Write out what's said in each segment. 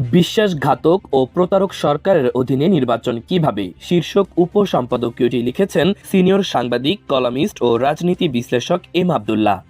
বিশ্বাসঘাতক ও প্রতারক সরকারের অধীনে নির্বাচন কীভাবে? শীর্ষক উপসম্পাদকীয়টি লিখেছেন সিনিয়র সাংবাদিক, কলামিস্ট ও রাজনীতি বিশ্লেষক এম আবদুল্লাহ।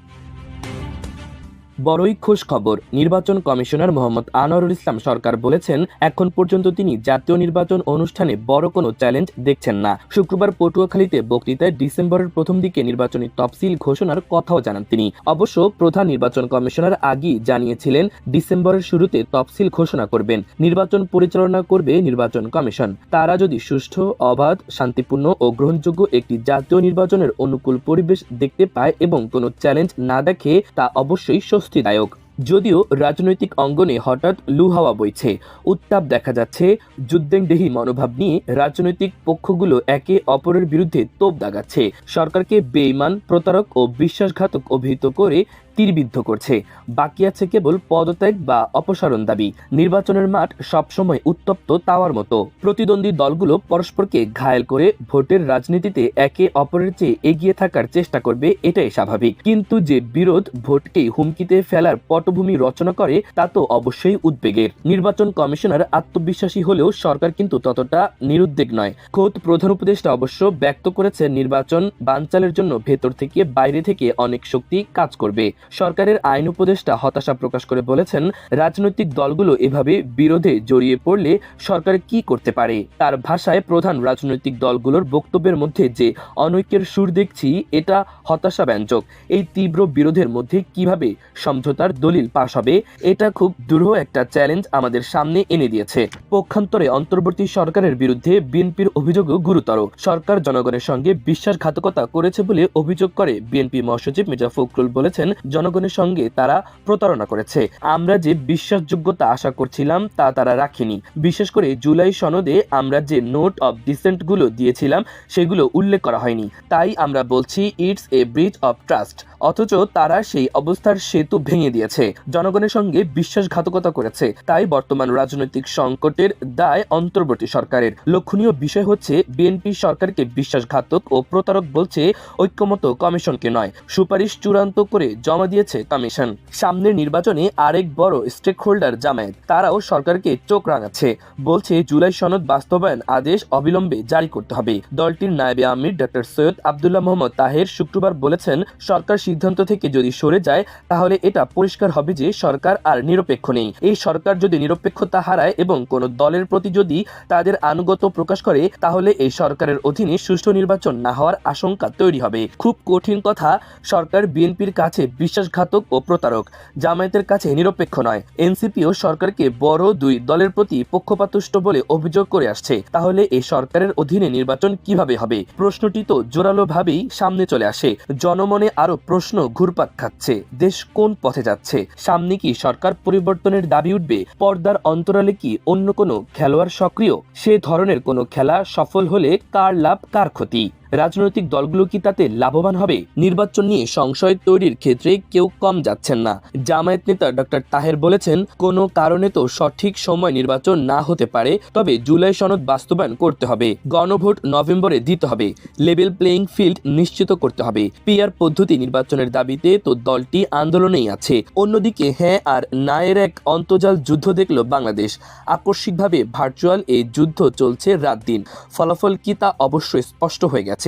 বড়ই খুশ খবর। নির্বাচন কমিশনার মোহাম্মদ আনোয়ারুল ইসলাম সরকার বলেছেন, এখন পর্যন্ত তিনি জাতীয় নির্বাচন অনুষ্ঠানে বড় কোনো চ্যালেঞ্জ দেখছেন না। শুক্রবার পটুয়াখালীতে বক্তৃতায় ডিসেম্বরের প্রথম দিকে নির্বাচনী তফসিল ঘোষণার কথাও জানান তিনি। অবশ্য প্রধান নির্বাচন কমিশনার আগেই জানিয়েছিলেন, ডিসেম্বরের শুরুতে তফসিল ঘোষণা করবেন। নির্বাচন পরিচালনা করবে নির্বাচন কমিশন। তারা যদি সুষ্ঠু, অবাধ, শান্তিপূর্ণ ও গ্রহণযোগ্য একটি জাতীয় নির্বাচনের অনুকূল পরিবেশ দেখতে পায় এবং কোনো চ্যালেঞ্জ না দেখে, তা অবশ্যই স্বস্তিদায়ক যদিও রাজনৈতিক অঙ্গনে হঠাৎ লু হাওয়া বইছে। উত্তাপ দেখা যাচ্ছে যুদ্ধেনদেহী মনোভাব নিয়ে রাজনৈতিক পক্ষগুলো একে অপরের বিরুদ্ধে তোপ দাগাচ্ছে। সরকারকে বেইমান প্রতারক ও বিশ্বাসঘাতক অভিহিত করে তীরবিদ্ধ করছে। বাকি আছে কেবল পদত্যাগ বা অপসারণ দাবি। নির্বাচনের মাঠ সবসময় উত্তপ্ত তাওয়ার মতো। প্রতিদ্বন্দ্বী দলগুলো পরস্পরকে ঘায়েল করে ভোটের রাজনীতিতে একে অপরের চেয়ে এগিয়ে থাকার চেষ্টা করবে, এটাই স্বাভাবিক। কিন্তু যে বিরোধ ভোটকে হুমকিতে ফেলার পটভূমি রচনা করে, তা তো অবশ্যই উদ্বেগের। নির্বাচন কমিশনার আত্মবিশ্বাসী হলেও সরকার কিন্তু ততটা নিরুদ্বেগ নয়। খোদ প্রধান উপদেষ্টা অবশ্য ব্যক্ত করেছে নির্বাচন বানচালের জন্য ভেতর থেকে বাইরে থেকে অনেক শক্তি কাজ করবে। সরকারের আইন উপদেষ্টা হতাশা প্রকাশ করে বলেছেন, রাজনৈতিক দলগুলো এভাবে বিরোধে জড়িয়ে পড়লে সরকার কি করতে পারে? তার ভাষায় প্রধান রাজনৈতিক দলগুলোর বক্তব্যের মধ্যে যে অনৈক্যের সুর দেখছি, এটা হতাশাব্যঞ্জক। এই তীব্র বিরোধের মধ্যে কীভাবে সমঝোতার দলিল পাশ হবে, এটা খুব দূরহ একটা চ্যালেঞ্জ আমাদের সামনে এনে দিয়েছে। পক্ষান্তরে অন্তর্বর্তী সরকারের বিরুদ্ধে বিএনপির অভিযোগও গুরুতর। সরকার জনগণের সঙ্গে বিশ্বাসঘাতকতা করেছে বলে অভিযোগ করে বিএনপি মহাসচিব মির্জা ফখরুল বলেছেন জনগণের সঙ্গে তারা প্রতারণা করেছে। আমরা যে বিশ্বাসযোগ্যতা আশা করছিলাম, তা তারা রাখেনি। বিশেষ করে জুলাই সনদে আমরা যে নোট অব ডিসেন্টগুলো দিয়েছিলাম, সেগুলো উল্লেখ করা হয়নি। তাই আমরা বলছি, it's a bridge of trust. অথচ তারা সেই অবস্থার সেতু ভেঙে দিয়েছে। জনগণের সঙ্গে বিশ্বাসঘাতকতা করেছে। তাই বর্তমান রাজনৈতিক সংকটের দায় অন্তর্বর্তী সরকারের। লক্ষণীয় বিষয় হচ্ছে, বিএনপি সরকারকে বিশ্বাসঘাতক ও প্রতারক বলছে ঐক্যমত কমিশনকে নয়। সুপারিশ চূড়ান্ত করে জমা দিয়েছে কমিশন। সামনের নির্বাচনে আরেক বড় স্টেক হোল্ডার জামায়াত, তারাও সরকারকে চোখ রাঙাচ্ছে। বলছে জুলাই সনদ বাস্তবায়ন আদেশ অবিলম্বে জারি করতে হবে। দলটির নায়েবে আমির ডক্টর সৈয়দ আবদুল্লাহ মোহাম্মদ তাহের শুক্রবার বলেছেন, সরকার সিদ্ধান্ত থেকে যদি সরে যায়, তাহলে এটা পরিষ্কার হবে যে সরকার আর নিরপেক্ষ নেই। এই সরকার যদি নিরপেক্ষতা হারায় এবং কোনো দলের প্রতি যদি তাদের আনুগত্য প্রকাশ করে, তাহলে এই সরকারের অধীনে সুষ্ঠু নির্বাচন না হওয়ার আশঙ্কা তৈরি হবে। খুব কঠিন কথা, সরকার বিএনপির কাছে বিশ্বাসঘাতক ও প্রতারক। জামায়াতের কাছে নিরপেক্ষ নয়। এনসিপিও সরকারকে বড় দুই দলের প্রতি পক্ষপাতুষ্ট বলে অভিযোগ করে আসছে। তাহলে এই সরকারের অধীনে নির্বাচন কীভাবে হবে? প্রশ্নটি তো জোরালোভাবেই সামনে চলে আসে। জনমনে আরও প্রশ্ন ঘুরপাক খাচ্ছে। দেশ কোন পথে যাচ্ছে? সামনে কি সরকার পরিবর্তনের দাবি উঠবে? পর্দার অন্তরালে কি অন্য কোনো খেলোয়াড় সক্রিয়? সে ধরনের কোনো খেলা সফল হলে কার লাভ, কার ক্ষতি? রাজনৈতিক দলগুলো কি তাতে লাভবান হবে? নির্বাচন নিয়ে সংশয় তৈরির ক্ষেত্রে কেউ কম যাচ্ছেন না। জামায়াত নেতা ডক্টর তাহের বলেছেন, কোনো কারণে তো সঠিক সময় নির্বাচন না হতে পারে, তবে জুলাই সনদ বাস্তবায়ন করতে হবে। গণভোট নভেম্বরে দিতে হবে। লেভেল প্লেইং ফিল্ড নিশ্চিত করতে হবে। পিআর পদ্ধতি নির্বাচনের দাবিতে তো দলটি আন্দোলনেই আছে। অন্যদিকে হ্যাঁ আর নায়ের এক অন্তর্জাল যুদ্ধ দেখল বাংলাদেশ। আকস্মিকভাবে ভার্চুয়াল এই যুদ্ধ চলছে রাত দিন। ফলাফল কি তা অবশ্যই স্পষ্ট হয়ে গেছে।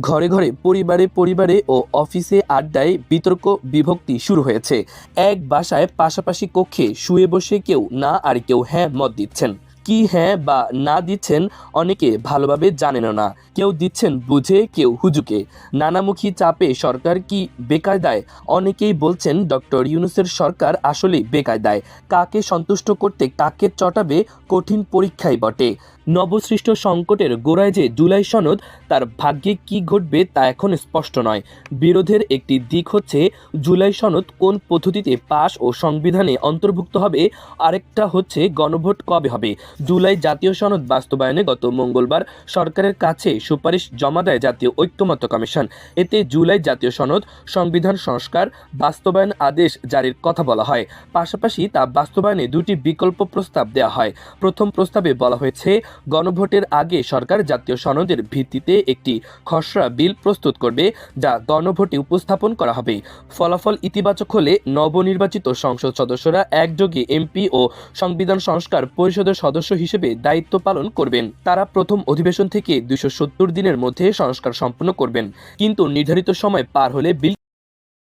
ঘরে ঘরে পরিবারে পরিবারে ও অফিসে আড্ডায় বিতর্ক, বিভক্তি শুরু হয়েছে। এক বাসায় পাশাপাশি কক্ষে শুয়ে বসে কেউ না আর কেউ হ্যাঁ মত দিচ্ছেন। কি হ্যাঁ বা না দিচ্ছেন অনেকে ভালোভাবে জানেনও না। কেউ দিচ্ছেন বুঝে, কেউ হুজুকে। নানামুখী চাপে সরকার কি বেকায়দায়? অনেকেই বলছেন, ডক্টর ইউনুসের সরকার আসলেই বেকায়দায়। কাকে সন্তুষ্ট করতে, কাকে চটাবে, কঠিন পরীক্ষাই বটে। নবসৃষ্ট সংকটের গোড়ায় যে জুলাই সনদ, তার ভাগ্যে কি ঘটবে তা এখন স্পষ্ট নয়। বিরোধের একটি দিক হচ্ছে, জুলাই সনদ কোন পদ্ধতিতে পাশ ও সংবিধানে অন্তর্ভুক্ত হবে, আরেকটা হচ্ছে গণভোট কবে হবে। জুলাই জাতীয় সনদ বাস্তবায়নে গত মঙ্গলবার সরকারের কাছে সুপারিশ জমা দেয় জাতীয় ঐক্যমত্য কমিশন। এতে জুলাই জাতীয় সনদ, সংবিধান সংস্কার, বাস্তবায়ন আদেশ জারির কথা বলা হয়। পাশাপাশি তা বাস্তবায়নে দুটি বিকল্প প্রস্তাব দেওয়া হয়। প্রথম প্রস্তাবে বলা হয়েছে গণভোটের আগে সরকার জাতীয় সনদের ভিত্তিতে একটি খসড়া বিল প্রস্তুত করবে, যা গণভোটে উপস্থাপন করা হবে। ফলাফল ইতিবাচক হলে নবনির্বাচিত সংসদ সদস্যরা একযোগে এমপি ও সংবিধান সংস্কার পরিষদের সদস্য হিসেবে দায়িত্ব পালন করবেন। তারা প্রথম অধিবেশন থেকে সত্তর দিনের মধ্যে সংস্কার সম্পন্ন করবেন, কিন্তু নির্ধারিত সময় পার হলে বিল